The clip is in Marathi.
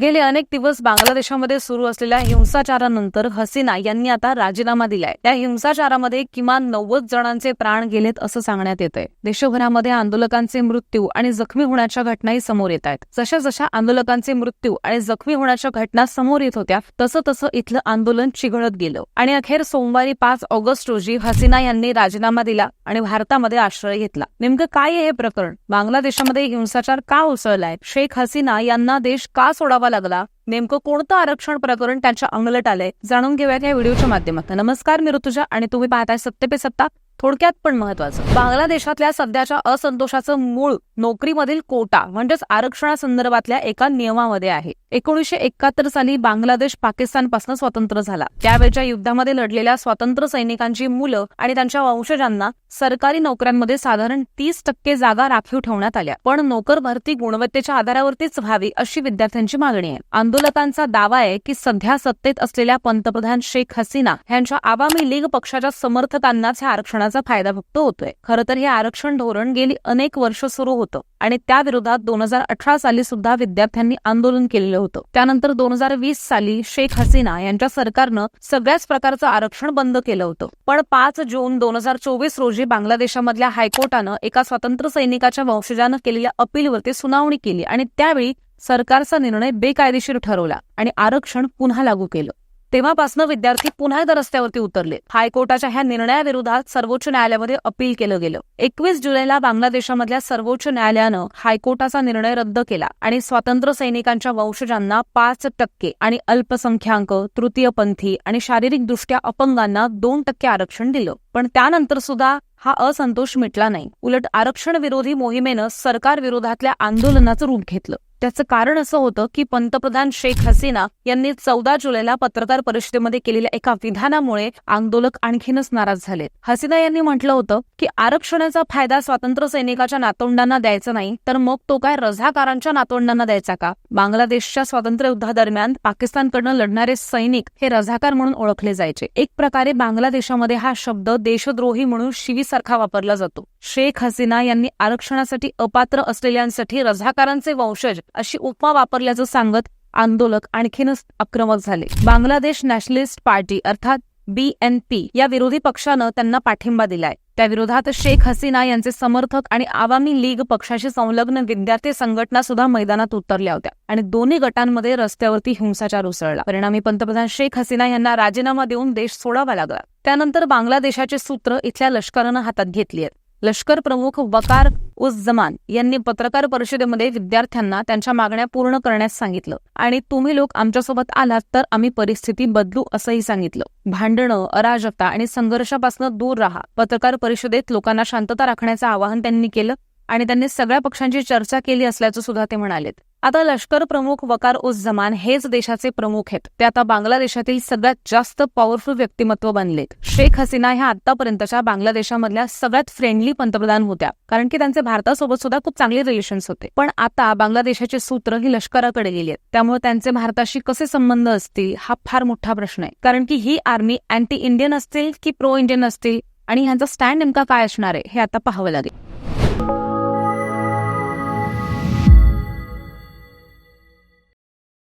गेले अनेक दिवस बांगलादेशामध्ये सुरू असलेल्या हिंसाचारानंतर हसीना यांनी आता राजीनामा दिलाय. त्या हिंसाचारामध्ये किमान नव्वद जणांचे प्राण गेलेत असं सांगण्यात येत आहे देशभरामध्ये आंदोलकांचे मृत्यू आणि जखमी होण्याच्या घटनाही समोर येत आहेत. जशा जशा आंदोलकांचे मृत्यू आणि जखमी होण्याच्या घटना समोर येत होत्या तसं तसं इथलं आंदोलन चिघळत गेलं. आणि अखेर सोमवारी पाच ऑगस्ट रोजी हसीना यांनी राजीनामा दिला आणि भारतामध्ये आश्रय घेतला. नेमकं काय आहे हे प्रकरण? बांगलादेशामध्ये हिंसाचार का उसळलाय? शेख हसीना यांना देश का सोडावा लागला. नेमकं कोणतं आरक्षण प्रकरण त्यांच्या अंगलट आलंय? जाणून घेऊयात या व्हिडिओच्या माध्यमातून. नमस्कार मी ऋतुजा आणि तुम्ही पाहताय सत्य पे सत्ता. थोडक्यात पण महत्वाचं बांगलादेशातल्या सध्याच्या असंतोषाचं मूळ नोकरीमधील कोटा म्हणजेच आरक्षणासंदर्भातल्या एका नियमामध्ये आहे. एकोणीशे एकाहत्तर साली बांगलादेश पाकिस्तानपासून स्वतंत्र झाला. त्यावेळच्या युद्धामध्ये लढलेल्या स्वातंत्र्य सैनिकांची मुलं आणि त्यांच्या वंशजांना सरकारी नोकऱ्यांमध्ये साधारण तीस टक्के जागा राखीव ठेवण्यात आल्या. पण नोकर भरती गुणवत्तेच्या आधारावरतीच व्हावी अशी विद्यार्थ्यांची मागणी आहे. आंदोलकांचा दावा आहे की सध्या सत्तेत असलेल्या पंतप्रधान शेख हसीना यांच्या आवामी लीग पक्षाच्या समर्थकांनाच ह्या आरक्षणाचा फायदा फक्त होतोय. खरं तर हे आरक्षण धोरण गेली अनेक वर्ष सुरू होतं आणि त्या विरोधात दोन हजार अठरा साली सुद्धा विद्यार्थ्यांनी आंदोलन केलेलं होतं. त्यानंतर दोन हजार वीस साली शेख हसीना यांच्या सरकारनं सगळ्याच प्रकारचं आरक्षण बंद केलं होतं. पण पाच जून दोन हजार चोवीस रोजी बांगलादेशामधल्या हायकोर्टानं एका स्वातंत्र्य सैनिकाच्या वंशजानं केलेल्या अपीलवरती सुनावणी केली आणि त्यावेळी सरकारचा निर्णय बेकायदेशीर ठरवला आणि आरक्षण पुन्हा लागू केलं. तेव्हापासून विद्यार्थी पुन्हा एकदा रस्त्यावरती उतरले. हायकोर्टाच्या ह्या निर्णयाविरोधात सर्वोच्च न्यायालयामध्ये अपील केलं गेलं. एकवीस जुलैला बांगलादेशामधल्या सर्वोच्च न्यायालयानं हायकोर्टाचा निर्णय रद्द केला आणि स्वातंत्र्य सैनिकांच्या वंशजांना पाच टक्के आणि अल्पसंख्याक तृतीयपंथी आणि शारीरिकदृष्ट्या अपंगांना दोन टक्के आरक्षण दिलं. पण त्यानंतर सुद्धा हा असंतोष मिटला नाही. उलट आरक्षण विरोधी मोहिमेनं सरकार विरोधातल्या आंदोलनाचं रूप घेतलं. त्याचं कारण असं होतं की पंतप्रधान शेख हसीना यांनी चौदा जुलैला पत्रकार परिषदेमध्ये केलेल्या एका विधानामुळे आंदोलक आणखीनच नाराज झाले हसीना यांनी म्हटलं होतं की आरक्षणाचा फायदा स्वातंत्र्य सैनिकाच्या नातवंडांना द्यायचा नाही तर मग तो काय रझाकारांच्या नातवंडांना द्यायचा का? बांगलादेशच्या स्वातंत्र्य युद्धादरम्यान पाकिस्तानकडनं लढणारे सैनिक हे रझाकार म्हणून ओळखले जायचे. एक प्रकारे बांगलादेशामध्ये हा शब्द देशद्रोही म्हणून शिवीसारखा वापरला जातो. शेख हसीना यांनी आरक्षणासाठी अपात्र असलेल्यांसाठी रझाकारांचे वंशज अशी उपमा वापरल्याचं सांगत आंदोलक आणखीनच आक्रमक झाले. बांगलादेश नॅशनलिस्ट पार्टी अर्थात बी एन पी या विरोधी पक्षानं त्यांना पाठिंबा दिलाय. त्याविरोधात शेख हसीना यांचे समर्थक आणि आवामी लीग पक्षाशी संलग्न विद्यार्थी संघटना सुद्धा मैदानात उतरल्या होत्या आणि दोन्ही गटांमध्ये रस्त्यावरती हिंसाचार उसळला. परिणामी पंतप्रधान शेख हसीना यांना राजीनामा देऊन देश सोडावा लागला. त्यानंतर बांगलादेशाचे सूत्र इथल्या लष्करानं हातात घेतली आहेत. लष्कर प्रमुख वकार उस जमान यांनी पत्रकार परिषदेमध्ये विद्यार्थ्यांना त्यांच्या मागण्या पूर्ण करण्यास सांगितलं. आणि तुम्ही लोक आमच्यासोबत आलात तर आम्ही परिस्थिती बदलू असंही सांगितलं. भांडणं अराजकता आणि संघर्षापासून दूर राहा. पत्रकार परिषदेत लोकांना शांतता राखण्याचं आवाहन त्यांनी केलं आणि त्यांनी सगळ्या पक्षांची चर्चा केली असल्याचं सुद्धा ते म्हणालेत. आता लष्कर प्रमुख वकार उस जमान हेच देशाचे प्रमुख आहेत. ते आता बांगलादेशातील सगळ्यात जास्त पॉवरफुल व्यक्तिमत्व बनलेत. शेख हसीना ह्या आतापर्यंतच्या बांगलादेशामधल्या सगळ्यात फ्रेंडली पंतप्रधान होत्या. कारण की त्यांचे भारतासोबत सुद्धा खूप चांगले रिलेशन्स होते. पण आता बांगलादेशाचे सूत्र ही लष्कराकडे गेली आहेत. त्यामुळे त्यांचे भारताशी कसे संबंध असतील हा फार मोठा प्रश्न आहे. कारण की ही आर्मी अँटी इंडियन असतील की प्रो इंडियन असतील? आणि ह्यांचा स्टँड नेमका काय असणार आहे हे आता पाहावं लागेल.